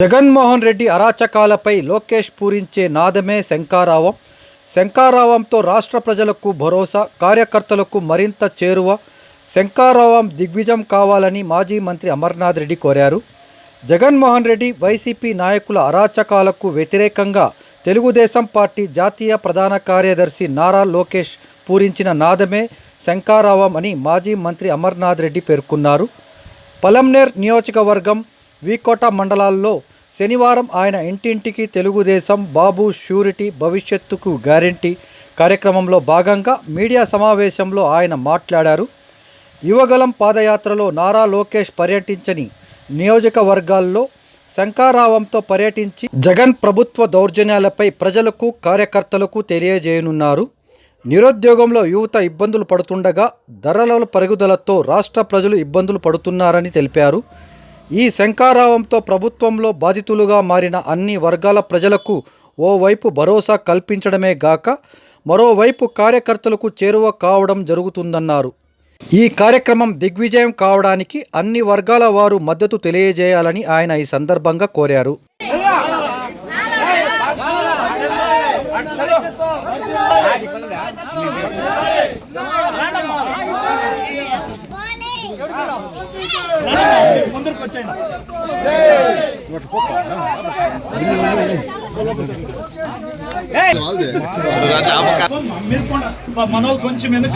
జగన్మోహన్ రెడ్డి అరాచకాలపై లోకేష్ పూరించే నాదమే శంకారావం. శంకారావంతో రాష్ట్ర ప్రజలకు భరోసా కార్యకర్తలకు మరింత చేరువ శంకారావం దిగ్విజయం కావాలని మాజీ మంత్రి అమర్నాథ్ రెడ్డి కోరారు. జగన్మోహన్ రెడ్డి వైసీపీ నాయకుల అరాచకాలకు వ్యతిరేకంగా తెలుగుదేశం పార్టీ జాతీయ ప్రధాన కార్యదర్శి నారా లోకేష్ పూరించిన నాదమే శంకారావం అని మాజీ మంత్రి అమర్నాథ్ రెడ్డి పేర్కొన్నారు. పలంనేర్ నియోజకవర్గం వీకోట మండలాల్లో శనివారం ఆయన ఇంటింటికి తెలుగుదేశం బాబు షూరిటీ భవిష్యత్తుకు గ్యారెంటీ కార్యక్రమంలో భాగంగా మీడియా సమావేశంలో ఆయన మాట్లాడారు. యువగలం పాదయాత్రలో నారా లోకేష్ పర్యటించని నియోజకవర్గాల్లో శంకారావంతో పర్యటించి జగన్ ప్రభుత్వ దౌర్జన్యాలపై ప్రజలకు కార్యకర్తలకు తెలియజేయనున్నారు. నిరుద్యోగంలో యువత ఇబ్బందులు పడుతుండగా ధరల పెరుగుదలతో రాష్ట్ర ప్రజలు ఇబ్బందులు పడుతున్నారని తెలిపారు. ఈ శంకారావంతో ప్రభుత్వంలో బాధితులుగా మారిన అన్ని వర్గాల ప్రజలకు ఓవైపు భరోసా కల్పించడమే గాక మరోవైపు కార్యకర్తలకు చేరువ కావడం జరుగుతుందన్నారు. ఈ కార్యక్రమం దిగ్విజయం కావడానికి అన్ని వర్గాల వారు మద్దతు తెలియజేయాలని ఆయన ఈ సందర్భంగా కోరారు. మీరు కూడా మన వాళ్ళు కొంచెం ఎందుకు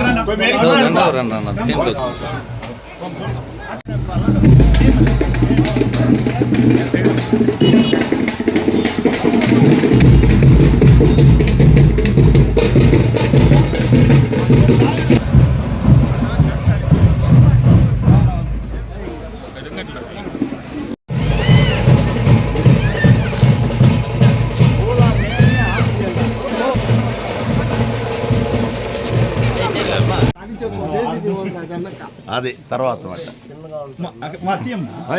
అది తర్వాత మాట.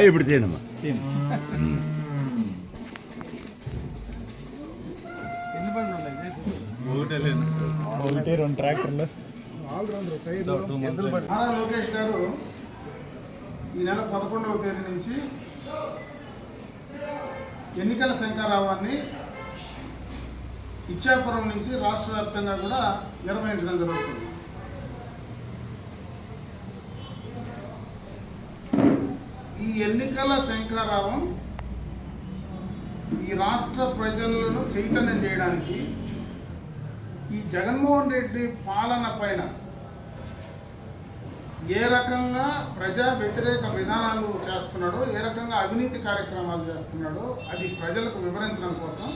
ఇప్పుడు తీయండమ్మా తీయం ఒకటి రెండు ట్రాక్టర్లు. నారా లోకేష్ గారు ఈ నెల పదకొండవ తేదీ నుంచి ఎన్నికల శంకారావాన్ని ఇచ్చాపురం నుంచి రాష్ట్ర వ్యాప్తంగా కూడా నిర్వహించడం జరుగుతుంది ఈ ఎన్నికల శంకారావం ఈ రాష్ట్ర ప్రజలను చైతన్యం చేయడానికి ఈ జగన్మోహన్ రెడ్డి పాలన పైన ఏ రకంగా ప్రజా వ్యతిరేక విధానాలు చేస్తున్నాడో ఏ రకంగా అవినీతి కార్యక్రమాలు చేస్తున్నాడో అది ప్రజలకు వివరించడం కోసం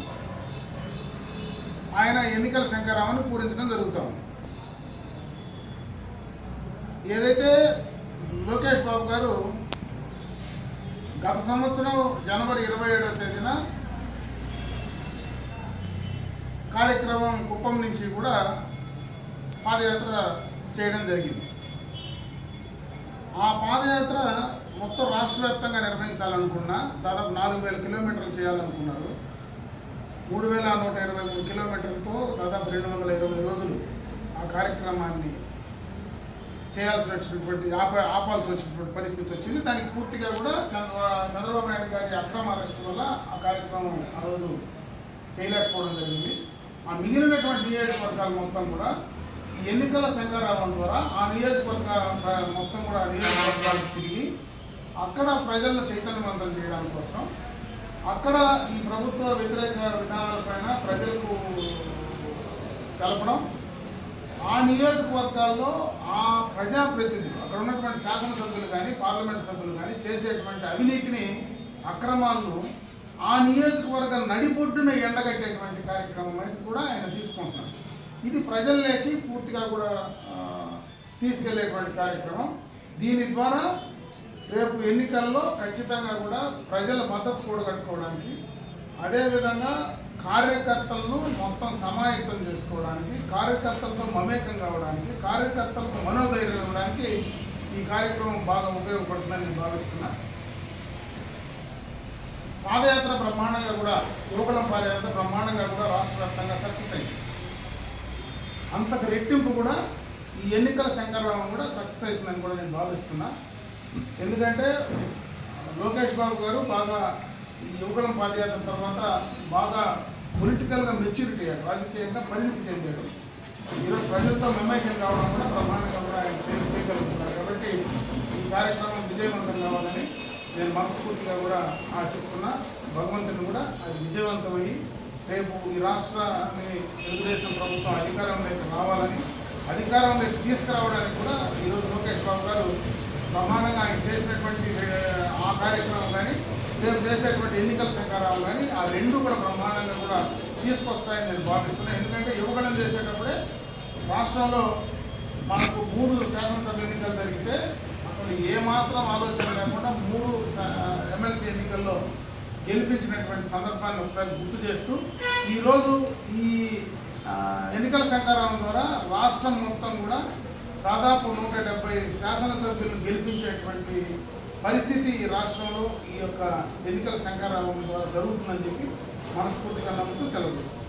ఆయన ఎన్నికల శంకరామని పూరించడం జరుగుతూ ఉంది. ఏదైతే లోకేష్ బాబు గారు గత సంవత్సరం జనవరి ఇరవై ఏడవ తేదీన కార్యక్రమం కుప్పం నుంచి కూడా పాదయాత్ర చేయడం జరిగింది. ఆ పాదయాత్ర మొత్తం రాష్ట్ర వ్యాప్తంగా నిర్వహించాలనుకున్నా దాదాపు నాలుగు వేల కిలోమీటర్లు చేయాలనుకున్నారు. మూడు వేల నూట ఇరవై మూడు కిలోమీటర్లతో దాదాపు రెండు వందల ఇరవై రోజులు ఆ కార్యక్రమాన్ని చేయాల్సి వచ్చినటువంటి ఆప ఆపాల్సి వచ్చినటువంటి పరిస్థితి వచ్చింది. దానికి పూర్తిగా కూడా చంద్ర చంద్రబాబు నాయుడు గారి అక్రమ అరెస్ట్ వల్ల ఆ కార్యక్రమం ఆ రోజు చేయలేకపోవడం జరిగింది. ఆ మిగిలినటువంటి నియోజకవర్గాలు మొత్తం కూడా ఈ ఎన్నికల సంఘారావం ద్వారా ఆ నియోజకవర్గ ప్ర- మొత్తం కూడా ఆ నియోజకవర్గాలకు తిరిగి అక్కడ ప్రజలను చైతన్యవంతం చేయడం కోసం అక్కడ ఈ ప్రభుత్వ వ్యతిరేక విధానాలపైన ప్రజలకు తెలపడం ఆ నియోజకవర్గాల్లో ఆ ప్రజాప్రతినిధులు అక్కడ ఉన్నటువంటి శాసనసభ్యులు కానీ పార్లమెంట్ సభ్యులు కానీ చేసేటువంటి అవినీతిని అక్రమాలను ఆ నియోజకవర్గ నడిబొడ్డున ఎండగట్టేటువంటి కార్యక్రమం అయితే కూడా ఆయన తీసుకుంటున్నారు. ఇది ప్రజల్లోకి పూర్తిగా కూడా తీసుకెళ్ళేటువంటి కార్యక్రమం. దీని ద్వారా రేపు ఎన్నికల్లో ఖచ్చితంగా కూడా ప్రజల మద్దతు కూడగట్టుకోవడానికి అదేవిధంగా కార్యకర్తలను మొత్తం సమాయత్తం చేసుకోవడానికి కార్యకర్తలతో మమేకం కావడానికి కార్యకర్తలకు మనోధైర్యం ఇవ్వడానికి ఈ కార్యక్రమం బాగా ఉపయోగపడుతుందని నేను భావిస్తున్నా. పాదయాత్ర బ్రహ్మాండంగా కూడా యువకులం పాదయాత్ర బ్రహ్మాండంగా కూడా రాష్ట్ర వ్యాప్తంగా సక్సెస్ అయింది. అంతకు రెట్టింపు కూడా ఈ ఎన్నికల శంకరరావం కూడా సక్సెస్ అవుతుందని కూడా నేను భావిస్తున్నా. ఎందుకంటే లోకేష్ బాబు గారు బాగా ఈ యువకులం పాదయాత్ర తర్వాత బాగా పొలిటికల్గా మెచ్యూరిటీ అయ్యాడు. రాజకీయంగా పరిణితి చెందాడు. ఈరోజు ప్రజలతో మమైక్యం కావడం కూడా ప్రమాణంగా కూడా ఆయన చే చేయగలుగుతున్నాడు. కాబట్టి ఈ కార్యక్రమం విజయవంతం కావాలని నేను మనస్ఫూర్తిగా కూడా ఆశిస్తున్నా. భగవంతుని కూడా అది విజయవంతమయ్యి రేపు ఈ రాష్ట్రాన్ని తెలుగుదేశం ప్రభుత్వం అధికారంలోకి రావాలని అధికారంలోకి తీసుకురావడానికి కూడా ఈరోజు లోకేష్ బాబు గారు ప్రమాణంగా ఆయన చేసినటువంటి ఆ కార్యక్రమం కానీ రేపు చేసేటువంటి ఎన్నికల సంకారాలు కానీ ఆ రెండు కూడా బ్రహ్మాండంగా కూడా తీసుకొస్తాయని నేను భావిస్తున్నాను ఎందుకంటే యువగణం చేసేటప్పుడే రాష్ట్రంలో మనకు మూడు శాసనసభ ఎన్నికలు జరిగితే అసలు ఏమాత్రం ఆలోచన లేకుండా మూడు ఎమ్మెల్సీ ఎన్నికల్లో గెలిపించినటువంటి సందర్భాన్ని ఒకసారి గుర్తు చేస్తూ ఈరోజు ఈ ఎన్నికల సంకారం ద్వారా రాష్ట్రం మొత్తం కూడా దాదాపు నూట డెబ్బై శాసనసభ్యులు గెలిపించేటువంటి పరిస్థితి ఈ రాష్ట్రంలో ఈ యొక్క ఎన్నికల సంకారం ద్వారా జరుగుతుందని చెప్పి మనస్ఫూర్తిగా నమ్ముతూ సెలవు తీసుకుంటాం